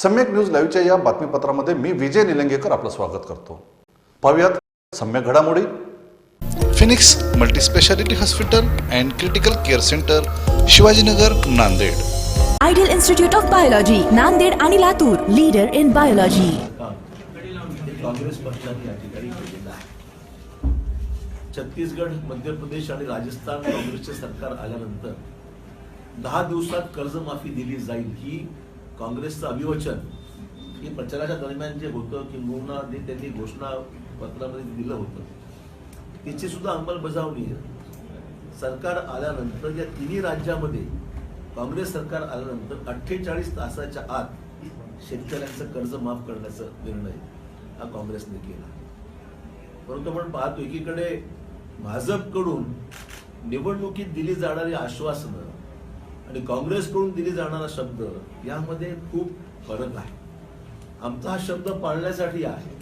सम्यक न्यूज लाईव्हच्या या बातमीपत्रामध्ये मी विजय निलंगेकर आपलं स्वागत करतो. पाहूयात सम्यक घडामोडी. Phoenix multispeciality hospital and critical care centre Shivajinagar Nanded. Ideal institute of biology Nanded आणि लातूर लीडर इन बायोलॉजी. काम काँग्रेस पक्षाने या ठिकाणी केलेलं आहे. छत्तीसगड मध्य प्रदेश आणि राजस्थान काँग्रेसचे सरकार आल्यानंतर दहा दिवसात कर्जमाफी दिली जाईल ही काँग्रेसचं अभिवचन हे प्रचाराच्या दरम्यान जे होतं किंबहुना जे त्यांनी घोषणा पत्रामध्ये दिलं होतं त्याची सुद्धा अंमलबजावणी सरकार आल्यानंतर या तिन्ही राज्यामध्ये काँग्रेस सरकार आल्यानंतर अठ्ठेचाळीस तासाच्या आत शेतकऱ्यांचं कर्ज माफ करण्याचा निर्णय हा काँग्रेसने केला. परंतु आपण पाहतो एकीकडे भाजपकडून निवडणुकीत दिली जाणारी आश्वासनं आणि काँग्रेसकडून दिली जाणारा शब्द यामध्ये खूप फरक आहे. आमचा हा शब्द पाळण्यासाठी आहे.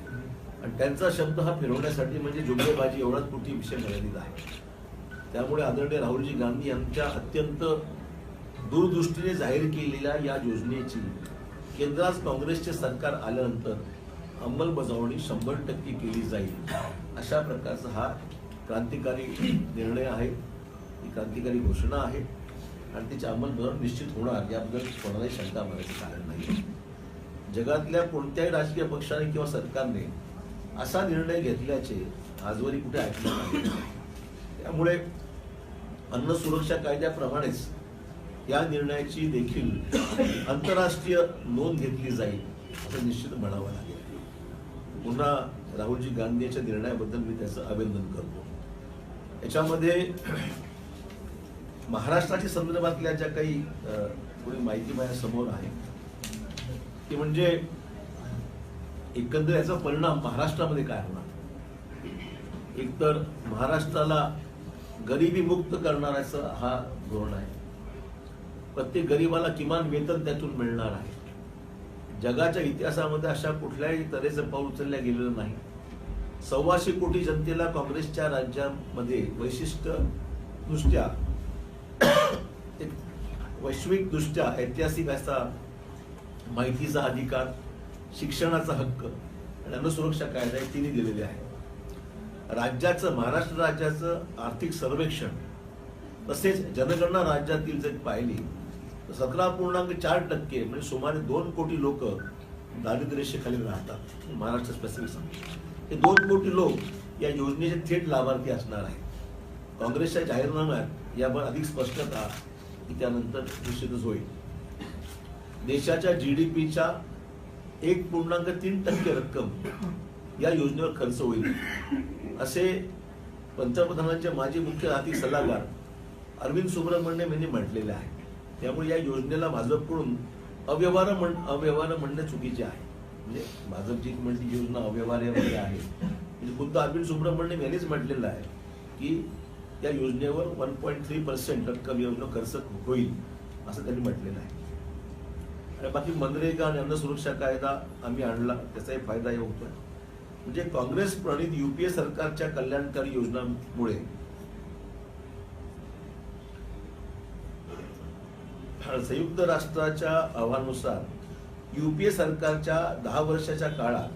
आणि त्यांचा शब्द हा फिरवण्यासाठी म्हणजे जुमलेबाजी एवढाच मोठी विषय मर्यादित आहे. त्यामुळे आदरणीय राहुलजी गांधी यांच्या अत्यंत दूरदृष्टीने जाहीर केलेल्या या योजनेची केंद्रात काँग्रेसचे सरकार आल्यानंतर अंमलबजावणी शंभर टक्के केली जाईल. अशा प्रकारचा हा क्रांतिकारी निर्णय आहे. ही क्रांतिकारी घोषणा आहे. आणि तिची अंमलबजावणी निश्चित होणार याबद्दल कोणालाही शंका मारायचं कारण नाही जगातल्या कोणत्याही राजकीय पक्षाने किंवा सरकारने असा निर्णय घेतल्याचे आजवरी कुठे ऐकलं नाही. त्यामुळे अन्न सुरक्षा कायद्याप्रमाणेच या निर्णयाची देखील आंतरराष्ट्रीय नोंद घेतली जाईल असं निश्चित म्हणावं लागेल. पुन्हा राहुलजी गांधी यांच्या निर्णयाबद्दल मी त्याचं अभिनंदन करतो. याच्यामध्ये महाराष्ट्राच्या संदर्भातल्या ज्या काही थोडी माहिती माझ्यासमोर आहे ती म्हणजे एकंदर याचा परिणाम महाराष्ट्रामध्ये काय होणार? एकतर महाराष्ट्राला गरिबी मुक्त करणाऱ्याचा हा धोरण आहे. प्रत्येक गरिबाला किमान वेतन त्यातून मिळणार आहे. जगाच्या इतिहासामध्ये अशा कुठल्याही तऱ्हेचं पाऊल उचलल्या गेलेलं नाही. सव्वाशे कोटी जनतेला काँग्रेसच्या राज्यामध्ये वैशिष्ट्य दृष्ट्या एक वैश्विकदृष्ट्या ऐतिहासिक असा माहितीचा अधिकार शिक्षणाचा हक्क आणि अन्नसुरक्षा कायदा हे दिलेले आहे. राज्याचं महाराष्ट्र राज्याचं आर्थिक सर्वेक्षण तसेच जनगणना राज्यातील जर पाहिली तर सतरा पूर्णांक चार टक्के म्हणजे सुमारे दोन कोटी लोक दारिद्र्यरेषेखाली राहतात. महाराष्ट्र स्पेसिफिक सांगतो. हे दोन कोटी लोक या योजनेचे थेट लाभार्थी असणार आहेत. काँग्रेसच्या जाहीरनाम्यात यावर अधिक स्पष्टता ही त्यानंतर निश्चितच होईल देशाच्या जी डी पीच्या एक पूर्णांक तीन टक्के रक्कम या योजनेवर खर्च होईल. असे पंतप्रधानांचे माजी मुख्य आर्थिक सल्लागार अरविंद सुब्रमण्यम यांनी म्हटलेले आहे. त्यामुळे या योजनेला भाजपकडून अव्यवहार म्हण अव्यवहार म्हणणे चुकीचे आहे. म्हणजे भाजपची म्हणती योजना अव्यवहार्य आहे. म्हणजे खुद्द अरविंद सुब्रमण्यम यांनीच म्हटलेलं आहे की या योजनेवर वन पॉईंट थ्री पर्सेंट रक्कम योजना खर्च होईल असं त्यांनी म्हटलेलं आहे. आणि बाकी मनरेगा आणि अन्न सुरक्षा कायदा आम्ही आणला त्याचाही फायदा हे होतोय. म्हणजे काँग्रेस प्रणित युपीए सरकारच्या कल्याणकारी योजनांमुळे संयुक्त राष्ट्राच्या आव्हानानुसार युपीए सरकारच्या दहा वर्षाच्या काळात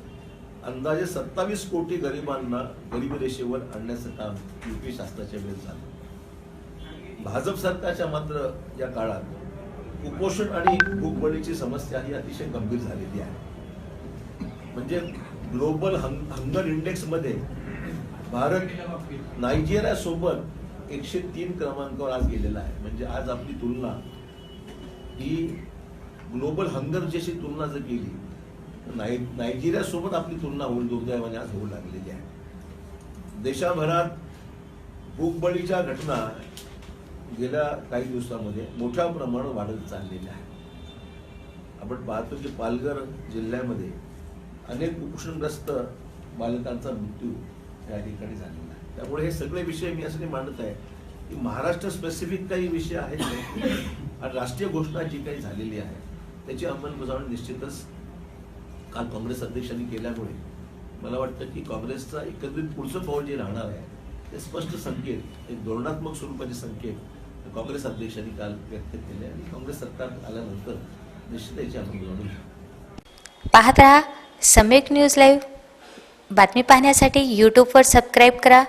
अंदाजे सत्तावीस कोटी गरिबांना गरिबी रेषेवर आणण्याचं काम युपी शासनाच्या वेळेस झालं. भाजप सरकारच्या मात्र या काळात कुपोषण आणि भूकबळीची समस्या ही अतिशय गंभीर झालेली आहे. म्हणजे ग्लोबल हंग हंगर इंडेक्समध्ये भारत नायजेरिया सोबत एकशे तीन क्रमांकावर आज गेलेला आहे. म्हणजे आज आपली तुलना ही ग्लोबल हंगर जशी तुलना जर केली नाय नायजेरिया सोबत आपली तुलना होईल दुर्दैवाने आज होऊ लागलेली आहे. देशाभरात भूकबळीच्या घटना गेल्या काही दिवसामध्ये मोठ्या प्रमाणात वाढत चाललेल्या आहे आपण पाहतो की पालघर जिल्ह्यामध्ये अनेक कुपोषणग्रस्त बालकांचा मृत्यू या ठिकाणी झालेला आहे. त्यामुळे हे सगळे विषय मी असं मांडत आहे की महाराष्ट्र स्पेसिफिक काही विषय आहेत आणि राष्ट्रीय घोषणा जी काही झालेली आहे त्याची अंमलबजावणी निश्चितच काल काँग्रेस अध्यक्षांनी केल्यामुळे मला वाटतं की काँग्रेसचा एकत्रित पुढचं पाऊल जे राहणार आहे ते स्पष्ट संकेत एक धोरणात्मक स्वरूपाचे संकेत काँग्रेस अध्यक्षांनी काल व्यक्त केले आणि काँग्रेस सरकार आल्यानंतर निश्चित याची अंमलबजावणी पाहत राहा सम्यक न्यूज लाईव्ह. बातमी पाहण्यासाठी यूट्यूबवर सबस्क्राईब करा.